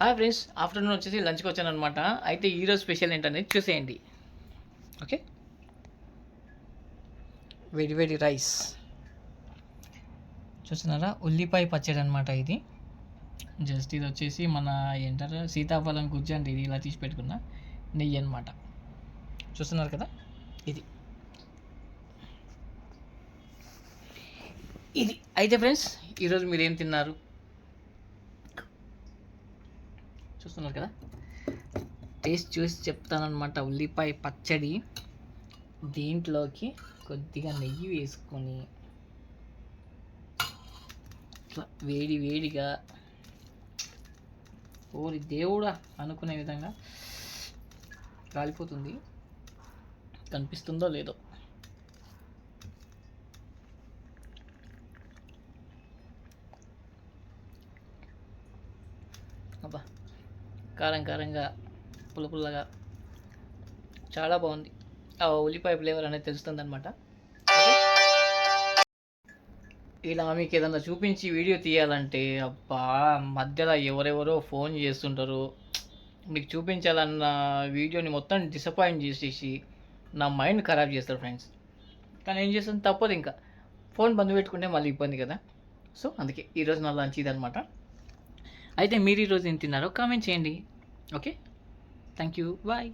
Hi friends afternoon వచ్చేసి లంచ్కి వచ్చాను అనమాట అయితే ఈరోజు స్పెషల్ ఏంటనేది చూసేయండి. ఓకే? వేడి వేడి రైస్. చూస్తున్నారా? ఉల్లిపాయ పచ్చడి అనమాట ఇది. జస్ట్ ఇది వచ్చేసి మన ఏంటారు? సీతాఫలం గుజ్జు అండి ఇది ఇలా తీసి పెట్టుకున్న నెయ్యి అనమాట చూస్తున్నారు కదా? ఇది. ఇది. అయితే ఫ్రెండ్స్ ఈరోజు మీరు ఏం తిన్నారు? చూస్తున్నారు కదా? టేస్ట్ చూసి చెప్తానమాట ఉల్లిపాయ పచ్చడి దీంట్లోకి కొద్దిగా నెయ్యి వేసుకొని ఇట్లా వేడి వేడిగా ఓరి దేవుడా అనుకునే విధంగా కాలిపోతుంది కనిపిస్తుందో లేదో. అబ్బా. కారం కారంగా పుల్లపుల్లగా. చాలా బాగుంది. ఆ ఉల్లిపాయ ఫ్లేవర్ అనేది తెలుస్తుంది అనమాట ఇలా మీకు ఏదన్నా చూపించి వీడియో తీయాలంటే అబ్బా మధ్యలో ఎవరెవరో ఫోన్ చేస్తుంటారు. మీకు చూపించాలన్న వీడియోని మొత్తం డిసప్పాయింట్ చేసేసి నా మైండ్ ఖరాబ్ చేస్తారు ఫ్రెండ్స్. కానీ ఏం చేస్తుంది? తప్పదు ఇంకా. ఫోన్ బంద్ పెట్టుకుంటే మళ్ళీ ఇబ్బంది కదా. సో అందుకే ఈరోజు నా లంచ్ ఇదనమాట అయితే మీరు ఈరోజు ఏం తిన్నారో కామెంట్ చేయండి. Okay thank you bye